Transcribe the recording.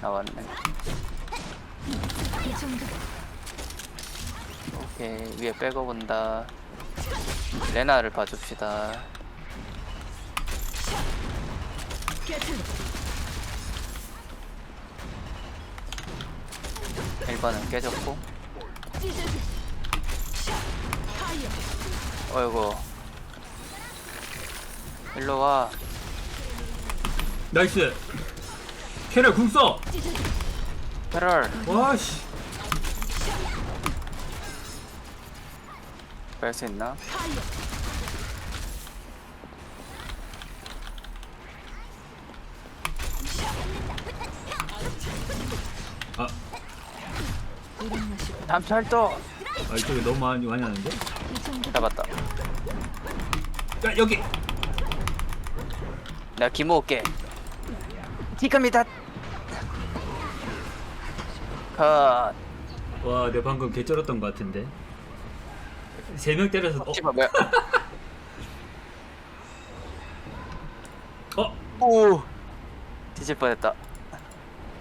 나왔네. 오케이 위에 빼고 본다. 레나를 봐줍시다. 1번은 깨졌고. 어이구. 일로 와. 나이스 캐럴 궁써. 찢어지 페럴. 와씨. 뺄 수 있나? 아, 담찰도 아 이쪽에 너무 많이 많이 하는데? 잡았다. 야 여기. 내가 기모 올게. 지금이다. 컷. 와 내가 방금 개 쩔었던 것 같은데 세 명 때려서 어? 씨발 뭐야? 어? 오. 뒤질 뻔했다.